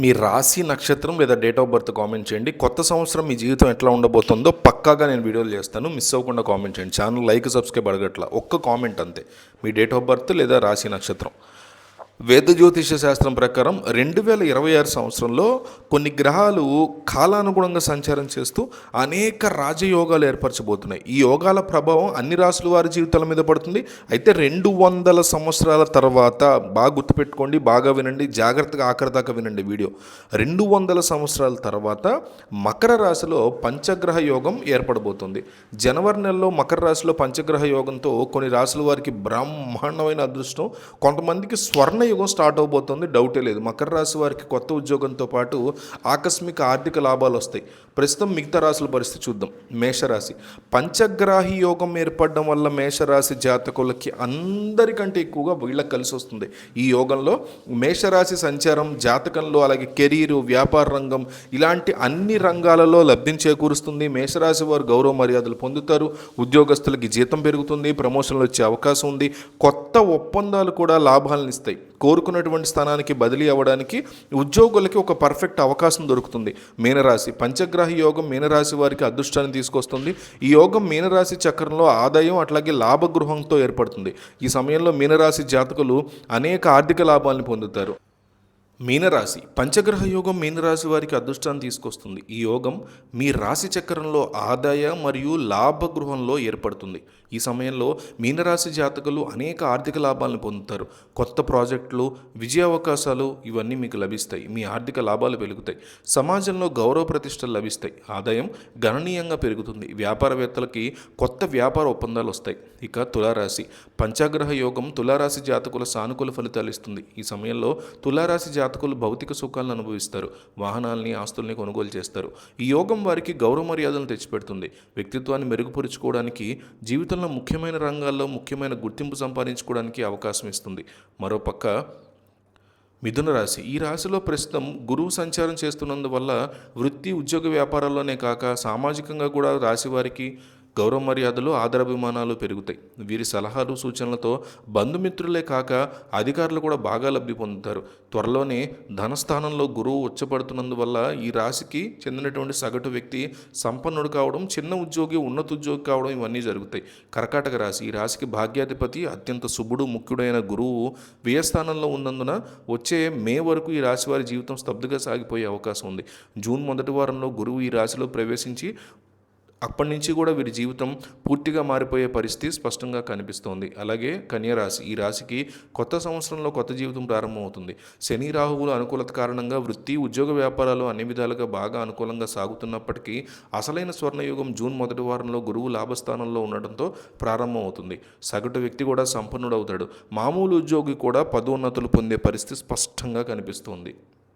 మీ రాశి నక్షత్రం లేదా డేట్ ఆఫ్ బర్త్ కామెంట్ చేయండి. కొత్త సంవత్సరం మీ జీవితం ఎట్లా ఉండబోతుందో పక్కాగా నేను వీడియోలు చేస్తాను. మిస్ అవ్వకుండా కామెంట్ చేయండి. ఛానల్ లైక్ సబ్స్క్రైబ్ అడగట్లా. ఒక్క కామెంట్ అంతే. మీ డేట్ ఆఫ్ బర్త్ లేదా రాశి నక్షత్రం. వేద జ్యోతిష శాస్త్రం ప్రకారం రెండు వేల ఇరవై ఆరు సంవత్సరంలో కొన్ని గ్రహాలు కాలానుగుణంగా సంచారం చేస్తూ అనేక రాజయోగాలు ఏర్పరచబోతున్నాయి. ఈ యోగాల ప్రభావం అన్ని రాసుల వారి జీవితాల మీద పడుతుంది. అయితే రెండు వందల సంవత్సరాల తర్వాత బాగా గుర్తుపెట్టుకోండి బాగా వినండి జాగ్రత్తగా ఆఖరి దాకా వినండి వీడియో. రెండు వందల సంవత్సరాల తర్వాత మకర రాశిలో పంచగ్రహ యోగం ఏర్పడబోతుంది. జనవరి నెలలో మకర రాశిలో పంచగ్రహ యోగంతో కొన్ని రాసుల వారికి బ్రహ్మాండమైన అదృష్టం. కొంతమందికి స్వర్ణ యుగం స్టార్ట్ అవబోతుంది. డౌటే లేదు. మకర రాశి వారికి కొత్త ఉద్యోగంతో పాటు ఆకస్మిక ఆర్థిక లాభాలు వస్తాయి. ప్రస్తుతం మిగతా రాశుల పరిస్థితి చూద్దాం. మేషరాశి. పంచగ్రాహి యోగం ఏర్పడడం వల్ల మేషరాశి జాతకులకి అందరికంటే ఎక్కువగా వీళ్ళకి కలిసి వస్తుంది. ఈ యోగంలో మేషరాశి సంచారం జాతకంలో అలాగే కెరీరు వ్యాపార రంగం ఇలాంటి అన్ని రంగాలలో లబ్ధిని చేకూరుస్తుంది. మేషరాశి వారు గౌరవ మర్యాదలు పొందుతారు. ఉద్యోగస్తులకి జీతం పెరుగుతుంది. ప్రమోషన్లు వచ్చే అవకాశం ఉంది. కొత్త ఒప్పందాలు కూడా లాభాలను ఇస్తాయి. కోరుకున్నటువంటి స్థానానికి బదిలీ అవ్వడానికి ఉద్యోగులకి ఒక పర్ఫెక్ట్ అవకాశం దొరుకుతుంది. మీనరాశి పంచగ్రహ యోగం మీనరాశి వారికి అదృష్టాన్ని తీసుకొస్తుంది. ఈ యోగం మీనరాశి చక్రంలో ఆదాయం అట్లాగే లాభగృహంతో ఏర్పడుతుంది. ఈ సమయంలో మీనరాశి జాతకులు అనేక ఆర్థిక లాభాలను పొందుతారు. మీనరాశి. పంచగ్రహ యోగం మీనరాశి వారికి అదృష్టాన్ని తీసుకొస్తుంది. ఈ యోగం మీ రాశి చక్రంలో ఆదాయ మరియు లాభ గృహంలో ఏర్పడుతుంది. ఈ సమయంలో మీనరాశి జాతకులు అనేక ఆర్థిక లాభాలను పొందుతారు. కొత్త ప్రాజెక్టులు విజయ అవకాశాలు ఇవన్నీ మీకు లభిస్తాయి. మీ ఆర్థిక లాభాలు పెరుగుతాయి. సమాజంలో గౌరవ ప్రతిష్టలు లభిస్తాయి. ఆదాయం గణనీయంగా పెరుగుతుంది. వ్యాపారవేత్తలకి కొత్త వ్యాపార ఒప్పందాలు వస్తాయి. ఇక తులారాశి. పంచగ్రహ యోగం తులారాశి జాతకుల సానుకూల ఫలితాలు ఇస్తుంది. ఈ సమయంలో తులారాశి జాతకులు భౌతిక సుఖాలను అనుభవిస్తారు. వాహనాల్ని ఆస్తుల్ని కొనుగోలు చేస్తారు. ఈ యోగం వారికి గౌరవ మర్యాదలను తెచ్చిపెడుతుంది. వ్యక్తిత్వాన్ని మెరుగుపరుచుకోవడానికి జీవితంలో ముఖ్యమైన రంగాల్లో ముఖ్యమైన గుర్తింపు సంపాదించుకోవడానికి అవకాశం ఇస్తుంది. మరోపక్క మిథున రాశి. ఈ రాశిలో ప్రస్తుతం గురువు సంచారం చేస్తున్నందువల్ల వృత్తి ఉద్యోగ వ్యాపారాల్లోనే కాక సామాజికంగా కూడా రాశి వారికి గౌరవ మర్యాదలు ఆదరాభిమానాలు పెరుగుతాయి. వీరి సలహాలు సూచనలతో బంధుమిత్రులే కాక అధికారులు కూడా బాగా లబ్ధి పొందుతారు. త్వరలోనే ధనస్థానంలో గురువు ఉచ్చపడుతున్నందువల్ల ఈ రాశికి చెందినటువంటి సగటు వ్యక్తి సంపన్నుడు కావడం చిన్న ఉద్యోగి ఉన్నత ఉద్యోగి కావడం ఇవన్నీ జరుగుతాయి. కర్కాటక రాశి ఈ రాశికి భాగ్యాధిపతి అత్యంత శుభుడు ముఖ్యుడైన గురువు వ్యయస్థానంలో ఉన్నందున వచ్చే మే వరకు ఈ రాశి వారి జీవితం స్తబ్దుగా సాగిపోయే అవకాశం ఉంది. జూన్ మొదటి వారంలో గురువు ఈ రాశిలో ప్రవేశించి అప్పటి నుంచి కూడా వీరి జీవితం పూర్తిగా మారిపోయే పరిస్థితి స్పష్టంగా కనిపిస్తోంది. అలాగే కన్యరాశి ఈ రాశికి కొత్త సంవత్సరంలో కొత్త జీవితం ప్రారంభమవుతుంది. శని రాహువుల అనుకూలత కారణంగా వృత్తి ఉద్యోగ వ్యాపారాలు అన్ని విధాలుగా బాగా అనుకూలంగా సాగుతున్నప్పటికీ అసలైన స్వర్ణయుగం జూన్ మొదటి వారంలో గురువు లాభస్థానంలో ఉండడంతో ప్రారంభమవుతుంది. సగటు వ్యక్తి కూడా సంపన్నుడవుతాడు. మామూలు ఉద్యోగి కూడా పదోన్నతులు పొందే పరిస్థితి స్పష్టంగా కనిపిస్తోంది.